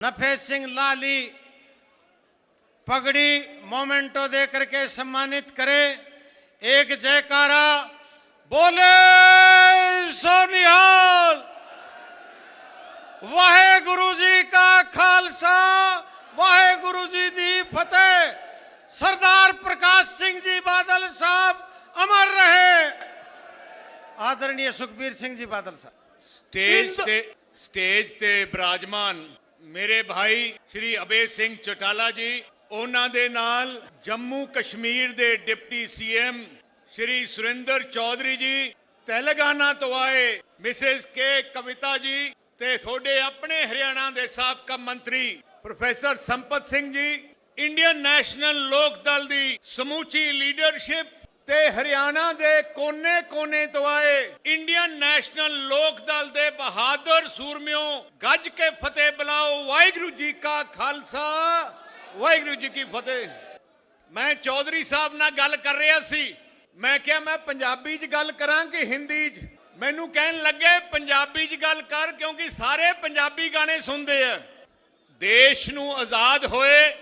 नफे सिंह लाली पगड़ी मोमेंटो दे करके सम्मानित करे। एक जयकारा बोले सोनिहाल वाहे गुरु जी का खालसा वाहे गुरु जी दी फतेह। सरदार प्रकाश सिंह जी बादल साहब अमर रहे। आदरणीय सुखबीर सिंह जी बादल साहब। स्टेज से स्टेज ते विराजमान ਮੇਰੇ ਭਾਈ ਸ਼੍ਰੀ ਅਬੇ ਸਿੰਘ ਚਟਾਲਾ ਜੀ, ਉਹਨਾਂ ਦੇ ਨਾਲ ਜੰਮੂ ਕਸ਼ਮੀਰ ਦੇ ਡਿਪਟੀ ਸੀਐਮ ਸ਼੍ਰੀ ਸੁਰਿੰਦਰ ਚੌਧਰੀ ਜੀ, ਤੇਲੰਗਾਨਾ ਤੋਂ ਆਏ ਮਿਸਿਸ ਕੇ ਕਵਿਤਾ ਜੀ ਤੇ ਤੁਹਾਡੇ ਆਪਣੇ ਹਰਿਆਣਾ ਦੇ ਸਾਬਕਾ ਮੰਤਰੀ professor Sampath Singh ji, Indian national ਲੋਕ ਦਲ ਦੀ ਸਮੂਚੀ ਲੀਡਰਸ਼ਿਪ ਤੇ ਹਰਿਆਣਾ ਦੇ ਕੋਨੇ-ਕੋਨੇ ਤੋਂ ਆਏ ਇੰਡੀਅਨ ਨੈਸ਼ਨਲ ਲੋਕ ਦਲ ਦੇ ਬਹਾਦਰ ਸੂਰਮਿਓ ਗੱਜ ਕੇ ਫਤਿਹ ਬੁਲਾਓ। ਵਾਹਿਗੁਰੂ ਜੀ ਕਾ ਖਾਲਸਾ, ਵਾਹਿਗੁਰੂ ਜੀ ਕੀ ਫਤਿਹ। ਮੈਂ ਚੌਧਰੀ ਸਾਹਿਬ ਨਾਲ ਗੱਲ ਕਰ ਰਿਹਾ ਸੀ। ਮੈਂ ਕਿਹਾ, ਮੈਂ ਪੰਜਾਬੀ 'ਚ ਗੱਲ ਕਰਾਂ ਕਿ ਹਿੰਦੀ 'ਚ? ਮੈਨੂੰ ਕਹਿਣ ਲੱਗੇ, ਪੰਜਾਬੀ 'ਚ ਗੱਲ ਕਰ ਕਿਉਂਕਿ ਸਾਰੇ ਪੰਜਾਬੀ ਗਾਣੇ ਸੁਣਦੇ ਆ। ਦੇਸ਼ ਨੂੰ ਆਜ਼ਾਦ ਹੋਏ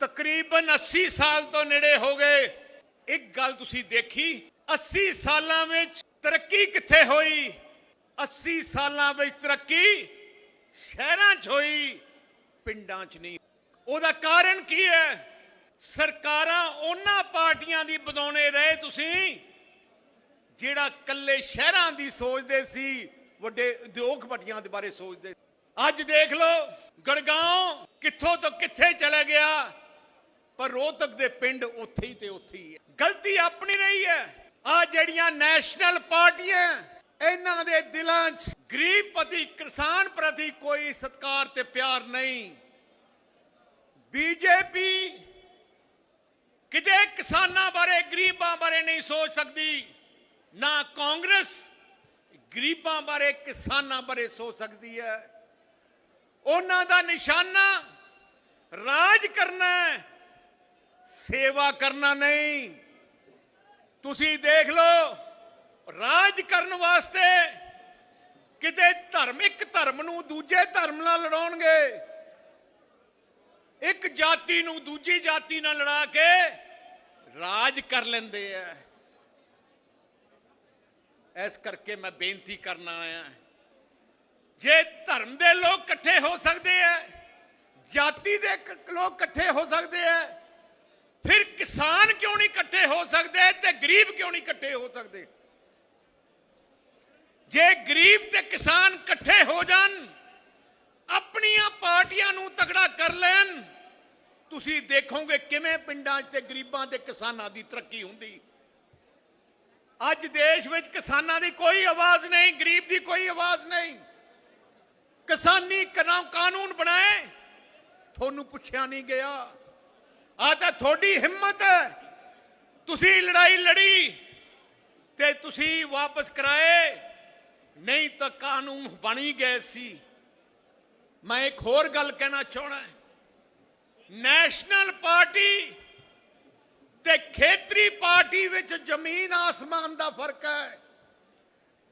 ਤਕਰੀਬਨ 80 ਸਾਲ ਤੋਂ ਨੇੜੇ ਹੋ ਗਏ। ਇੱਕ ਗੱਲ ਤੁਸੀਂ ਦੇਖੀ? 80 ਸਾਲਾਂ ਵਿੱਚ ਤਰੱਕੀ ਕਿੱਥੇ ਹੋਈ? 80 ਸਾਲਾਂ ਵਿੱਚ ਤਰੱਕੀ ਸ਼ਹਿਰਾਂ 'ਚ ਹੋਈ, ਪਿੰਡਾਂ 'ਚ ਨਹੀਂ। ਉਹਦਾ ਕਾਰਨ ਕੀ ਹੈ? ਸਰਕਾਰਾਂ ਉਹਨਾਂ ਪਾਰਟੀਆਂ ਦੀ ਬਦੌਣੇ ਰਹੇ ਤੁਸੀਂ, ਜਿਹੜਾ ਕੱਲੇ ਸ਼ਹਿਰਾਂ ਦੀ ਸੋਚਦੇ ਸੀ, ਵੱਡੇ ਉਦਯੋਗਪਤੀਆਂ ਦੇ ਬਾਰੇ ਸੋਚਦੇ ਅੱਜ ਦੇਖ ਲਓ ਗੜਗਾਉਂ ਕਿੱਥੋਂ ਤੋਂ ਕਿੱਥੇ ਚਲਾ ਗਿਆ? ਪਰ ਰੋਹਤਕ ਦੇ ਪਿੰਡ ਉੱਥੇ ਹੀ ਤੇ ਉੱਥੇ ਹੀ ਹੈ। ਗਲਤੀ ਆਪਣੀ ਰਹੀ ਹੈ। ਆ ਜਿਹੜੀਆਂ ਨੈਸ਼ਨਲ ਪਾਰਟੀਆਂ ਇਹਨਾਂ ਦੇ ਦਿਲਾਂ 'ਚ ਗਰੀਬ ਪ੍ਰਤੀ, ਕਿਸਾਨ ਪ੍ਰਤੀ ਕੋਈ ਸਤਕਾਰ ਤੇ ਪਿਆਰ ਨਹੀਂ। ਬੀਜੇਪੀ ਕਿਤੇ ਕਿਸਾਨਾਂ ਬਾਰੇ, ਗਰੀਬਾਂ ਬਾਰੇ ਨਹੀਂ ਸੋਚ ਸਕਦੀ। ਨਾ ਕਾਂਗਰਸ ਗਰੀਬਾਂ ਬਾਰੇ, ਕਿਸਾਨਾਂ ਬਾਰੇ ਸੋਚ ਸਕਦੀ ਹੈ। ਉਹਨਾਂ ਦਾ ਨਿਸ਼ਾਨਾ ਰਾਜ ਕਰਨਾ ਹੈ। ਸੇਵਾ ਕਰਨਾ ਨਹੀਂ। ਤੁਸੀਂ ਦੇਖ ਲਓ, ਰਾਜ ਕਰਨ ਵਾਸਤੇ ਕਿਤੇ ਧਰਮਿਕ ਧਰਮ ਨੂੰ ਦੂਜੇ ਧਰਮ ਨਾਲ ਲੜਾਉਣਗੇ। ਇੱਕ ਜਾਤੀ ਨੂੰ ਦੂਜੀ ਜਾਤੀ ਨਾਲ ਲੜਾ ਕੇ ਰਾਜ ਕਰ ਲੈਂਦੇ ਆ। ਇਸ ਕਰਕੇ ਮੈਂ ਬੇਨਤੀ ਕਰਨ ਆਇਆ ਜੇ ਧਰਮ ਦੇ ਲੋਕ ਇਕੱਠੇ ਹੋ ਸਕਦੇ ਆ, ਜਾਤੀ ਦੇ ਲੋਕ ਇਕੱਠੇ ਹੋ ਸਕਦੇ ਆ ਫਿਰ ਕਿਸਾਨ ਕਿਉਂ ਨਹੀਂ ਇਕੱਠੇ ਹੋ ਸਕਦੇ ਤੇ ਗਰੀਬ ਕਿਉਂ ਨਹੀਂ ਇਕੱਠੇ ਹੋ ਸਕਦੇ? ਜੇ ਗਰੀਬ ਤੇ ਕਿਸਾਨ ਇਕੱਠੇ ਹੋ ਜਾਣ, ਆਪਣੀਆਂ ਪਾਰਟੀਆਂ ਨੂੰ ਤਗੜਾ ਕਰ ਲੈਣ, ਤੁਸੀਂ ਦੇਖੋਗੇ ਕਿਵੇਂ ਪਿੰਡਾਂ 'ਚ ਤੇ ਗਰੀਬਾਂ ਤੇ ਕਿਸਾਨਾਂ ਦੀ ਤਰੱਕੀ ਹੁੰਦੀ। ਅੱਜ ਦੇਸ਼ ਵਿੱਚ ਕਿਸਾਨਾਂ ਦੀ ਕੋਈ ਆਵਾਜ਼ ਨਹੀਂ, ਗਰੀਬ ਦੀ ਕੋਈ ਆਵਾਜ਼ ਨਹੀਂ। ਕਿਸਾਨੀ ਕਾਨੂੰਨ ਬਣਾਏ, ਤੁਹਾਨੂੰ ਪੁੱਛਿਆ ਨਹੀਂ ਗਿਆ। ਆ ਤਾਂ ਤੁਹਾਡੀ ਹਿੰਮਤ ਹੈ। ਤੁਸੀਂ ਲੜਾਈ ਲੜੀ ਤੇ ਤੁਸੀਂ ਵਾਪਸ ਕਰਾਏ। ਨਹੀਂ ਤਾਂ ਕਾਨੂੰਨ ਬਣ ਹੀ ਗਏ ਸੀ। ਮੈਂ ਇੱਕ ਹੋਰ ਗੱਲ ਕਹਿਣਾ ਚਾਹਣਾ ਨੈਸ਼ਨਲ ਪਾਰਟੀ ਤੇ ਖੇਤਰੀ ਪਾਰਟੀ ਵਿੱਚ ਜ਼ਮੀਨ ਆਸਮਾਨ ਦਾ ਫ਼ਰਕ ਹੈ।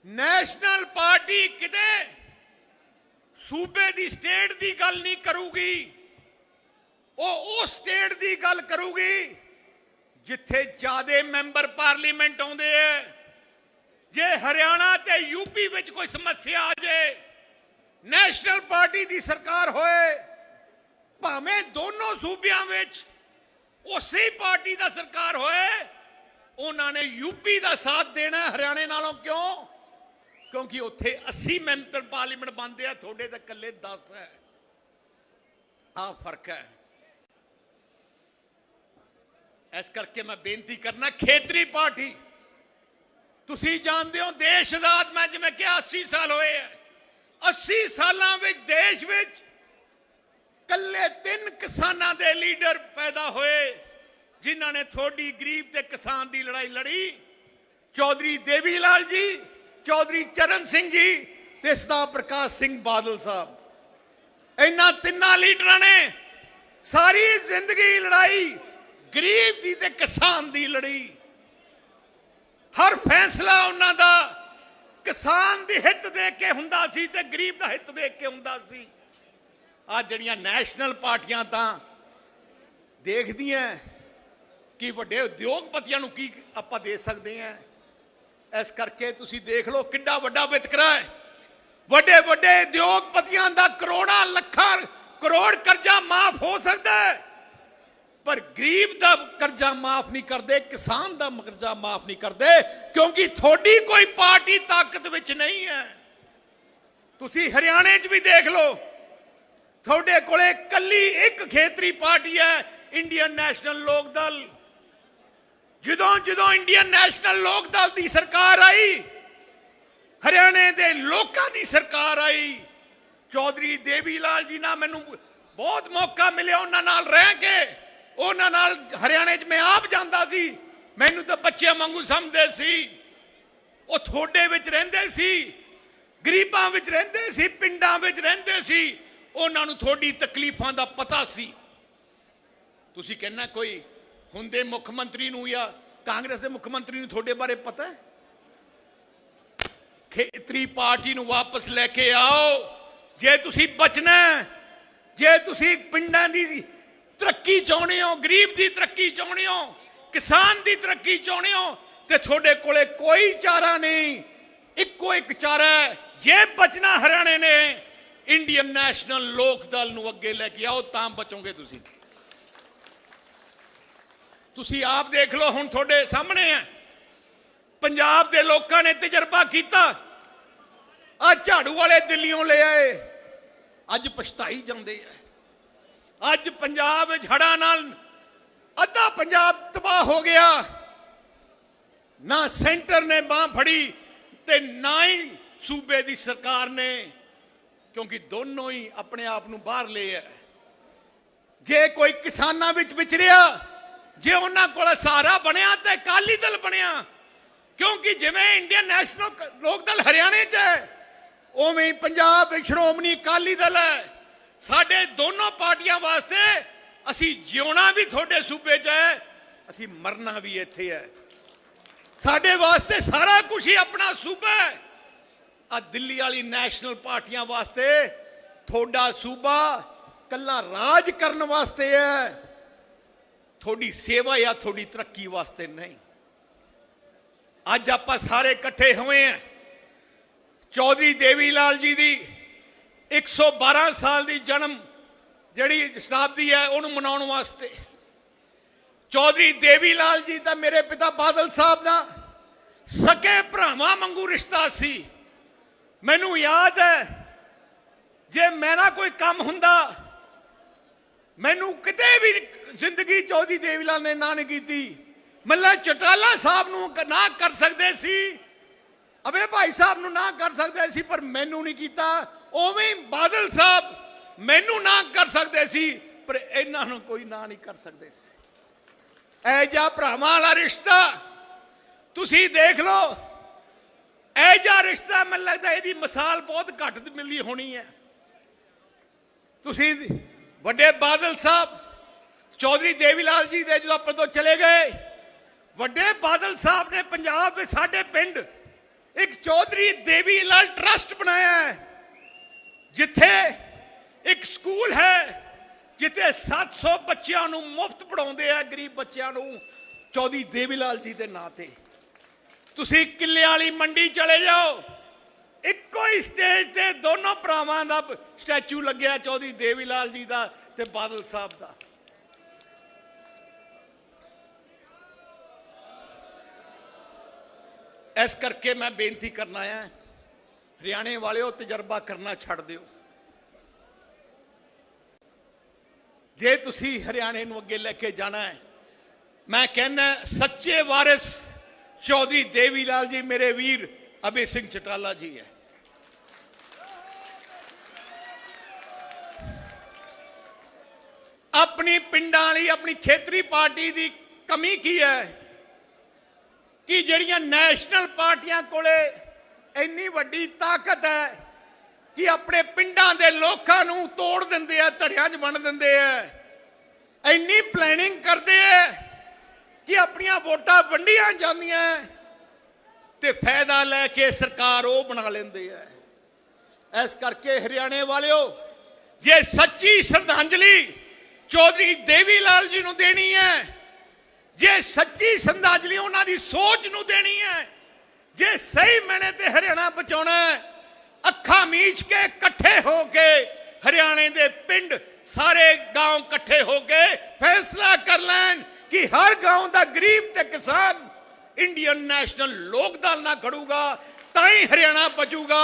ਨੈਸ਼ਨਲ ਪਾਰਟੀ ਕਿਤੇ ਸੂਬੇ ਦੀ ਸਟੇਟ ਦੀ ਗੱਲ ਨਹੀਂ ਕਰੂਗੀ। ਉਹ ਉਹ ਸਟੇਟ ਦੀ ਗੱਲ ਕਰੂਗੀ ਜਿੱਥੇ ਜਿਆਦੇ ਮੈਂਬਰ ਪਾਰਲੀਮੈਂਟ ਆਉਂਦੇ ਐ। ਜੇ ਹਰਿਆਣਾ ਤੇ ਯੂਪੀ ਵਿੱਚ ਕੋਈ ਸਮੱਸਿਆ ਆ ਜਾਏ ਨੈਸ਼ਨਲ ਪਾਰਟੀ ਦੀ ਸਰਕਾਰ ਹੋਏ, ਭਾਵੇਂ ਦੋਨੋਂ ਸੂਬਿਆਂ ਵਿੱਚ ਉਸੇ ਪਾਰਟੀ ਦਾ ਸਰਕਾਰ ਹੋਏ, ਉਹਨਾਂ ਨੇ ਯੂਪੀ ਦਾ ਸਾਥ ਦੇਣਾ ਹਰਿਆਣੇ ਨਾਲੋਂ ਕਿਉਂ? ਕਿਉਂਕਿ ਉੱਥੇ 80 ਮੈਂਬਰ ਪਾਰਲੀਮੈਂਟ ਬਣਦੇ ਆ, ਤੁਹਾਡੇ ਤਾਂ ਇਕੱਲੇ 10 ਹੈ ਆ ਫ਼ਰਕ ਹੈ ਇਸ ਕਰਕੇ ਮੈਂ ਬੇਨਤੀ ਕਰਨਾ, ਖੇਤਰੀ ਪਾਰਟੀ। ਤੁਸੀਂ ਜਾਣਦੇ ਹੋ, ਦੇਸ਼ ਆਜ਼ਾਦ ਮੈਂ ਜਿਵੇਂ ਕਿਹਾ 80 ਸਾਲ ਹੋਏ ਆ। 80 ਸਾਲਾਂ ਵਿੱਚ ਦੇਸ਼ ਵਿੱਚ ਕੱਲੇ ਤਿੰਨ ਕਿਸਾਨਾਂ ਦੇ ਲੀਡਰ ਪੈਦਾ ਹੋਏ, ਜਿਨ੍ਹਾਂ ਨੇ ਥੋੜੀ ਗਰੀਬ ਤੇ ਕਿਸਾਨ ਦੀ ਲੜਾਈ ਲੜੀ। ਚੌਧਰੀ ਦੇਵੀ ਲਾਲ ਜੀ, ਚੌਧਰੀ ਚਰਨ ਸਿੰਘ ਜੀ ਤੇ ਸਰਦਾਰ ਪ੍ਰਕਾਸ਼ ਸਿੰਘ ਬਾਦਲ ਸਾਹਿਬ। ਇਹਨਾਂ ਤਿੰਨਾਂ ਲੀਡਰਾਂ ਨੇ ਸਾਰੀ ਜ਼ਿੰਦਗੀ ਲੜਾਈ ਗਰੀਬ ਦੀ ਤੇ ਕਿਸਾਨ ਦੀ ਲੜੀ। ਹਰ ਫੈਸਲਾ ਉਹਨਾਂ ਦਾ ਕਿਸਾਨ ਦੀ ਹਿੱਤ ਦੇਖ ਕੇ ਹੁੰਦਾ ਸੀ ਤੇ ਗਰੀਬ ਦਾ ਹਿੱਤ ਦੇਖ ਕੇ ਹੁੰਦਾ ਸੀ। ਆ ਜਿਹੜੀਆਂ ਨੈਸ਼ਨਲ ਪਾਰਟੀਆਂ ਤਾਂ ਦੇਖਦੀਆਂ ਕਿ ਵੱਡੇ ਉਦਯੋਗਪਤੀਆਂ ਨੂੰ ਕੀ ਆਪਾਂ ਦੇ ਸਕਦੇ ਹਾਂ। ਇਸ ਕਰਕੇ ਤੁਸੀਂ ਦੇਖ ਲਓ ਕਿੰਨਾ ਵੱਡਾ ਵਿਤਕਰਾ ਹੈ। ਵੱਡੇ ਵੱਡੇ ਉਦਯੋਗਪਤੀਆਂ ਦਾ ਕਰੋੜਾਂ ਲੱਖਾਂ ਕਰੋੜ ਕਰਜ਼ਾ ਮਾਫ ਹੋ ਸਕਦਾ ਹੈ। ਪਰ ਗਰੀਬ ਦਾ ਕਰਜ਼ਾ ਮਾਫ ਨਹੀਂ ਕਰਦੇ, ਕਿਸਾਨ ਦਾ ਕਰਜ਼ਾ ਮਾਫ ਨਹੀਂ ਕਰਦੇ, ਕਿਉਂਕਿ ਤੁਹਾਡੀ ਕੋਈ ਪਾਰਟੀ ਤਾਕਤ ਵਿੱਚ ਨਹੀਂ ਹੈ। ਤੁਸੀਂ ਹਰਿਆਣੇ 'ਚ ਵੀ ਦੇਖ ਲਓ, ਤੁਹਾਡੇ ਕੋਲੇ ਕੱਲੀ ਇੱਕ ਖੇਤਰੀ ਪਾਰਟੀ ਹੈ, ਇੰਡੀਅਨ ਨੈਸ਼ਨਲ ਲੋਕ ਦਲ। ਜਦੋਂ ਜਦੋਂ ਇੰਡੀਅਨ ਨੈਸ਼ਨਲ ਲੋਕ ਦਲ ਦੀ ਸਰਕਾਰ ਆਈ, ਹਰਿਆਣੇ ਦੇ ਲੋਕਾਂ ਦੀ ਸਰਕਾਰ ਆਈ, ਚੌਧਰੀ ਦੇਵੀ ਲਾਲ ਜੀ ਨਾਲ ਮੈਨੂੰ ਬਹੁਤ ਮੌਕਾ ਮਿਲਿਆ ਉਹਨਾਂ ਨਾਲ ਰਹਿ ਕੇ। ਉਹਨਾਂ ਨਾਲ ਹਰਿਆਣੇ 'ਚ ਮੈਂ ਆਪ ਜਾਂਦਾ ਸੀ। ਮੈਨੂੰ ਤਾਂ ਬੱਚਿਆਂ ਵਾਂਗੂ ਸਮਝਦੇ ਸੀ। ਉਹ ਥੋੜੇ ਵਿੱਚ ਰਹਿੰਦੇ ਸੀ। ਗਰੀਬਾਂ ਵਿੱਚ ਰਹਿੰਦੇ ਸੀ, ਪਿੰਡਾਂ ਵਿੱਚ ਰਹਿੰਦੇ ਸੀ। ਉਹਨਾਂ ਨੂੰ ਥੋੜੀ ਤਕਲੀਫਾਂ ਦਾ ਪਤਾ ਸੀ। ਤੁਸੀਂ ਕਹਿੰਨਾ ਕੋਈ ਹੁੰਦੇ ਮੁੱਖ ਮੰਤਰੀ ਨੂੰ ਜਾਂ ਕਾਂਗਰਸ ਦੇ ਮੁੱਖ ਮੰਤਰੀ ਨੂੰ ਤੁਹਾਡੇ ਬਾਰੇ ਪਤਾ ਹੈ? ਖੇਤਰੀ ਪਾਰਟੀ ਨੂੰ ਵਾਪਸ ਲੈ ਕੇ ਆਓ। ਜੇ ਤੁਸੀਂ ਬਚਣਾ ਜੇ ਤੁਸੀਂ ਪਿੰਡਾਂ ਦੀ ਤਰੱਕੀ ਚਾਹੁੰਦੇ ਹੋ, ਗਰੀਬ ਦੀ ਤਰੱਕੀ ਚਾਹੁੰਦੇ ਹੋ, ਕਿਸਾਨ ਦੀ ਤਰੱਕੀ ਚਾਹੁੰਦੇ ਹੋ, ਤੇ ਤੁਹਾਡੇ ਕੋਲੇ ਕੋਈ ਚਾਰਾ ਨਹੀਂ। ਇੱਕੋ ਇੱਕ ਚਾਰਾ ਜੇ ਬਚਣਾ ਹਰਿਆਣੇ ਨੇ, ਇੰਡੀਅਨ ਨੈਸ਼ਨਲ ਲੋਕ ਦਲ ਨੂੰ ਅੱਗੇ ਲੈ ਕੇ ਆਓ, ਤਾਂ ਬਚੋਗੇ ਤੁਸੀਂ। ਤੁਸੀਂ ਆਪ ਦੇਖ ਲਓ, ਹੁਣ ਤੁਹਾਡੇ ਸਾਹਮਣੇ ਹੈ। ਪੰਜਾਬ ਦੇ ਲੋਕਾਂ ਨੇ ਤਜਰਬਾ ਕੀਤਾ। ਆ ਝਾੜੂ ਵਾਲੇ ਦਿੱਲੀੋਂ ਲੈ ਆਏ। ਅੱਜ ਪਛਤਾਈ ਜਾਂਦੇ ਆ। ਅੱਜ ਪੰਜਾਬ ਵਿੱਚ ਹੜ੍ਹਾਂ ਨਾਲ ਅੱਧਾ ਪੰਜਾਬ ਤਬਾਹ ਹੋ ਗਿਆ। ਨਾ ਸੈਂਟਰ ਨੇ ਬਾਹ ਫੜੀ ਤੇ ਨਾ ਹੀ ਸੂਬੇ ਦੀ ਸਰਕਾਰ ਨੇ, ਕਿਉਂਕਿ ਦੋਨੋਂ ਹੀ ਆਪਣੇ ਆਪ ਨੂੰ ਬਾਹਰ ਲਏ ਹੈ ਜੇ ਕੋਈ ਕਿਸਾਨਾਂ ਵਿੱਚ ਵਿਚਰਿਆ, ਜੇ ਉਹਨਾਂ ਕੋਲ ਸਹਾਰਾ ਬਣਿਆ ਤੇ ਅਕਾਲੀ ਦਲ ਬਣਿਆ, ਕਿਉਂਕਿ ਜਿਵੇਂ ਇੰਡੀਅਨ ਨੈਸ਼ਨਲ ਲੋਕ ਦਲ ਹਰਿਆਣੇ 'ਚ ਹੈ, ਉਵੇਂ ਹੀ ਪੰਜਾਬ ਵਿੱਚ ਸ਼੍ਰੋਮਣੀ ਅਕਾਲੀ ਦਲ ਹੈ। ਸਾਡੇ ਦੋਨੋਂ ਪਾਰਟੀਆਂ ਵਾਸਤੇ ਅਸੀਂ ਜਿਉਣਾ ਵੀ ਤੁਹਾਡੇ ਸੂਬੇ 'ਚ ਹੈ, ਅਸੀਂ ਮਰਨਾ ਵੀ ਇੱਥੇ ਹੈ। ਸਾਡੇ ਵਾਸਤੇ ਸਾਰਾ ਕੁਝ ਹੀ ਆਪਣਾ ਸੂਬਾ ਹੈ। ਆ ਦਿੱਲੀ ਵਾਲੀ ਨੈਸ਼ਨਲ ਪਾਰਟੀਆਂ ਵਾਸਤੇ ਤੁਹਾਡਾ ਸੂਬਾ ਕੱਲਾ ਰਾਜ ਕਰਨ ਵਾਸਤੇ ਹੈ। ਤੁਹਾਡੀ ਸੇਵਾ ਜਾਂ ਤੁਹਾਡੀ ਤਰੱਕੀ ਵਾਸਤੇ ਨਹੀਂ। ਅੱਜ ਆਪਾਂ ਸਾਰੇ ਇਕੱਠੇ ਹੋਏ ਆ ਚੌਧਰੀ ਦੇਵੀ ਲਾਲ ਜੀ ਦੀ 112 ਸਾਲ ਦੀ ਜਨਮ ਜਿਹੜੀ ਸ਼ਤਾਬਦੀ ਹੈ, ਉਹਨੂੰ ਮਨਾਉਣ ਵਾਸਤੇ। ਚੌਧਰੀ ਦੇਵੀ ਲਾਲ ਜੀ ਦਾ ਮੇਰੇ ਪਿਤਾ ਬਾਦਲ ਸਾਹਿਬ ਦਾ, ਸਕੇ ਭਰਾਵਾਂ ਵਾਂਗੂ ਰਿਸ਼ਤਾ ਸੀ। ਮੈਨੂੰ ਯਾਦ ਹੈ, ਜੇ ਮੇਰਾ ਕੋਈ ਕੰਮ ਹੁੰਦਾ, ਮੈਨੂੰ ਕਿਤੇ ਵੀ ਜ਼ਿੰਦਗੀ ਚੌਧਰੀ ਦੇਵੀ ਲਾਲ ਨੇ ਨਾ ਨਹੀਂ ਕੀਤੀ। ਮੱਲਾ ਚਟਾਲਾ ਸਾਹਿਬ ਨੂੰ ਨਾ ਕਰ ਸਕਦੇ ਸੀ। ਅਬੇ ਭਾਈ ਸਾਹਿਬ ਨੂੰ ਨਾ ਕਰ ਸਕਦੇ ਸੀ, ਪਰ ਮੈਨੂੰ ਨਹੀਂ ਕੀਤਾ। ਉਵੇਂ ਬਾਦਲ ਸਾਹਿਬ ਮੈਨੂੰ ਨਾ ਕਰ ਸਕਦੇ ਸੀ, ਪਰ ਇਹਨਾਂ ਨੂੰ ਕੋਈ ਨਾ ਨਹੀਂ ਕਰ ਸਕਦੇ ਸੀ। ਐ ਜਾ ਭਰਾਵਾਂ ਵਾਲਾ ਰਿਸ਼ਤਾ ਤੁਸੀਂ ਦੇਖ ਲਓ, ਐ ਜਾ ਰਿਸ਼ਤਾ ਮੈਨੂੰ ਲੱਗਦਾ ਇਹਦੀ ਮਿਸਾਲ ਬਹੁਤ ਘੱਟ ਮਿਲਦੀ ਹੋਣੀ ਹੈ। ਤੁਸੀਂ ਵੱਡੇ ਬਾਦਲ ਸਾਹਿਬ, ਚੌਧਰੀ ਦੇਵੀਲਾਲ ਜੀ ਦੇ ਜਦੋਂ ਆਪਣੇ ਤੋਂ ਚਲੇ ਗਏ, ਵੱਡੇ ਬਾਦਲ ਸਾਹਿਬ ਨੇ ਪੰਜਾਬ ਵਿੱਚ ਸਾਡੇ ਪਿੰਡ ਇੱਕ ਚੌਧਰੀ ਦੇਵੀਲਾਲ ਟਰਸਟ ਬਣਾਇਆ ਹੈ। ਜਿੱਥੇ ਇੱਕ ਸਕੂਲ ਹੈ, ਜਿੱਥੇ 700 ਬੱਚਿਆਂ ਨੂੰ ਮੁਫਤ ਪੜਾਉਂਦੇ ਆ, ਗਰੀਬ ਬੱਚਿਆਂ ਨੂੰ ਚੌਧਰੀ ਦੇਵੀ ਲਾਲ ਜੀ ਦੇ ਨਾਂ ਤੇ। ਤੁਸੀਂ ਕਿੱਲੇ ਵਾਲੀ ਮੰਡੀ ਚਲੇ ਜਾਓ, ਇੱਕੋ ਹੀ ਸਟੇਜ ਤੇ ਦੋਨੋਂ ਭਰਾਵਾਂ ਦਾ ਸਟੈਚੂ ਲੱਗਿਆ, ਚੌਧਰੀ ਦੇਵੀ ਲਾਲ ਜੀ ਦਾ ਤੇ ਬਾਦਲ ਸਾਹਿਬ ਦਾ। ਇਸ ਕਰਕੇ ਮੈਂ ਬੇਨਤੀ ਕਰਨਾ ਆ ਹਰਿਆਣੇ ਵਾਲਿਓ, ਤਜਰਬਾ ਕਰਨਾ ਛੱਡ ਦਿਓ। ਜੇ ਤੁਸੀਂ ਹਰਿਆਣੇ ਨੂੰ ਅੱਗੇ ਲੈ ਕੇ ਜਾਣਾ ਹੈ, ਮੈਂ ਕਹਿੰਦਾ ਸੱਚੇ ਵਾਰਿਸ ਚੌਧਰੀ ਦੇਵੀ ਲਾਲ ਜੀ, ਮੇਰੇ ਵੀਰ ਅਬੇ ਸਿੰਘ ਚਟਾਲਾ ਜੀ ਹੈ। ਆਪਣੀ ਪਿੰਡਾਂ ਵਾਲੀ, ਆਪਣੀ ਖੇਤਰੀ ਪਾਰਟੀ ਦੀ ਕਮੀ ਕੀ ਹੈ? ਕਿ ਜਿਹੜੀਆਂ ਨੈਸ਼ਨਲ ਪਾਰਟੀਆਂ ਕੋਲੇ ਇੰਨੀ ਵੱਡੀ ਤਾਕਤ ਹੈ ਕਿ ਆਪਣੇ ਪਿੰਡਾਂ ਦੇ ਲੋਕਾਂ ਨੂੰ ਤੋੜ ਦਿੰਦੇ ਆ, ਧੜਿਆਂ 'ਚ ਵੰਡ ਦਿੰਦੇ ਆ। ਇੰਨੀ ਪਲੈਨਿੰਗ ਕਰਦੇ ਆ ਕਿ ਆਪਣੀਆਂ ਵੋਟਾਂ ਵੰਡੀਆਂ ਜਾਂਦੀਆਂ ਤੇ ਫਾਇਦਾ ਲੈ ਕੇ ਸਰਕਾਰ ਉਹ ਬਣਾ ਲੈਂਦੇ ਆ ਇਸ ਕਰਕੇ ਹਰਿਆਣੇ ਵਾਲਿਓ, ਜੇ ਸੱਚੀ ਸ਼ਰਧਾਂਜਲੀ ਚੌਧਰੀ ਦੇਵੀ ਲਾਲ ਜੀ ਨੂੰ ਦੇਣੀ ਹੈ ਜੇ ਸੱਚੀ ਸ਼ਰਧਾਂਜਲੀ ਉਹਨਾਂ ਦੀ ਸੋਚ ਨੂੰ ਦੇਣੀ ਹੈ ਜੇ ਸਹੀ ਮੈਨੇ ਤੇ ਹਰਿਆਣਾ ਬਚਾਉਣਾ ਹੈ ਅੱਖਾਂ ਮੀਚ ਕੇ ਇਕੱਠੇ ਹੋ ਕੇ ਹਰਿਆਣੇ ਦੇ ਪਿੰਡ ਸਾਰੇ گاؤں ਇਕੱਠੇ ਹੋ ਕੇ ਫੈਸਲਾ ਕਰ ਲੈਣ ਕਿ ਹਰ گاؤں ਦਾ ਗਰੀਬ ਤੇ ਕਿਸਾਨ ਇੰਡੀਅਨ ਨੈਸ਼ਨਲ ਲੋਕ ਦਲ ਨਾਲ ਖੜੂਗਾ ਤਾਂ ਹੀ ਹਰਿਆਣਾ ਬਚੂਗਾ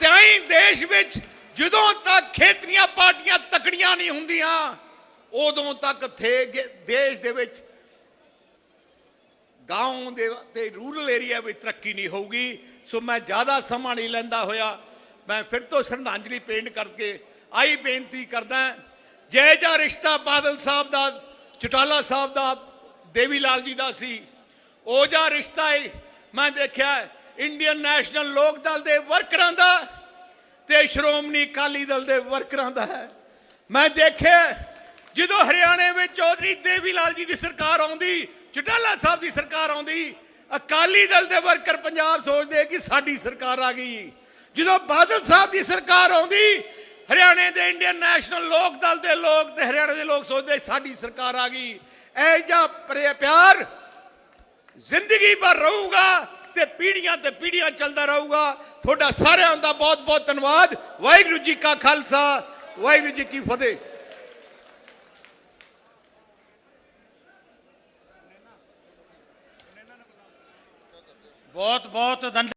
ਤਾਂ ਹੀ ਦੇਸ਼ ਵਿੱਚ ਜਦੋਂ ਤੱਕ ਖੇਤਰੀਆਂ ਪਾਰਟੀਆਂ ਤਕੜੀਆਂ ਨਹੀਂ ਹੁੰਦੀਆਂ ਉਦੋਂ ਤੱਕ ਥੇ ਦੇਸ਼ ਦੇ ਵਿੱਚ ਗਾਉਂ ਦੇ ਤੇ ਰੂਰਲ ਏਰੀਆ ਵਿੱਚ ਤਰੱਕੀ ਨਹੀਂ ਹੋਊਗੀ, ਸੋ ਮੈਂ ਜ਼ਿਆਦਾ ਸਮਾਂ ਨਹੀਂ ਲੈਂਦਾ ਹੋਇਆ। ਮੈਂ ਫਿਰ ਤੋਂ ਸ਼ਰਧਾਂਜਲੀ ਪੇਂਟ ਕਰਕੇ ਆਈ ਬੇਨਤੀ ਕਰਦਾ ਜੈ ਜਾ ਰਿਸ਼ਤਾ ਬਾਦਲ ਸਾਹਿਬ ਦਾ, ਚਟਾਲਾ ਸਾਹਿਬ ਦਾ, ਦੇਵੀ ਲਾਲ ਜੀ ਦਾ ਸੀ। ਉਹ ਜਾ ਰਿਸ਼ਤਾ ਹੈ ਮੈਂ ਦੇਖਿਆ ਇੰਡੀਅਨ ਨੈਸ਼ਨਲ ਲੋਕ ਦਲ ਦੇ ਵਰਕਰਾਂ ਦਾ ਤੇ ਸ਼੍ਰੋਮਣੀ ਅਕਾਲੀ ਦਲ ਦੇ ਵਰਕਰਾਂ ਦਾ ਹੈ। ਮੈਂ ਦੇਖਿਆ, ਜਦੋਂ ਹਰਿਆਣੇ ਵਿੱਚ ਚੌਧਰੀ ਦੇਵੀ ਲਾਲ ਜੀ ਦੀ ਸਰਕਾਰ ਆਉਂਦੀ ਚਟਾਲਾ ਸਾਹਿਬ ਦੀ ਸਰਕਾਰ ਆਉਂਦੀ, ਅਕਾਲੀ ਦਲ ਦੇ ਵਰਕਰ ਪੰਜਾਬ ਸੋਚਦੇ ਕਿ ਸਾਡੀ ਸਰਕਾਰ ਆ ਗਈ। ਜਦੋਂ ਬਾਦਲ ਸਾਹਿਬ ਦੀ ਸਰਕਾਰ ਆਉਂਦੀ, ਹਰਿਆਣੇ ਦੇ ਇੰਡੀਅਨ ਨੈਸ਼ਨਲ ਲੋਕ ਦਲ ਦੇ ਲੋਕ ਤੇ ਹਰਿਆਣੇ ਦੇ ਲੋਕ ਸੋਚਦੇ ਸਾਡੀ ਸਰਕਾਰ ਆ ਗਈ। ਇਹ ਜਿਹਾ ਪ੍ਰੇ- ਪਿਆਰ ਜ਼ਿੰਦਗੀ ਭਰ ਰਹੂਗਾ ਤੇ ਪੀੜ੍ਹੀਆਂ ਤੇ ਪੀੜ੍ਹੀਆਂ ਚੱਲਦਾ ਰਹੂਗਾ। ਤੁਹਾਡਾ ਸਾਰਿਆਂ ਦਾ ਬਹੁਤ ਬਹੁਤ ਧੰਨਵਾਦ। ਵਾਹਿਗੁਰੂ ਜੀ ਕਾ ਖਾਲਸਾ, ਵਾਹਿਗੁਰੂ ਜੀ ਕੀ ਫਤਿਹ। ਬਹੁਤ ਬਹੁਤ ਧੰਨਵਾਦ।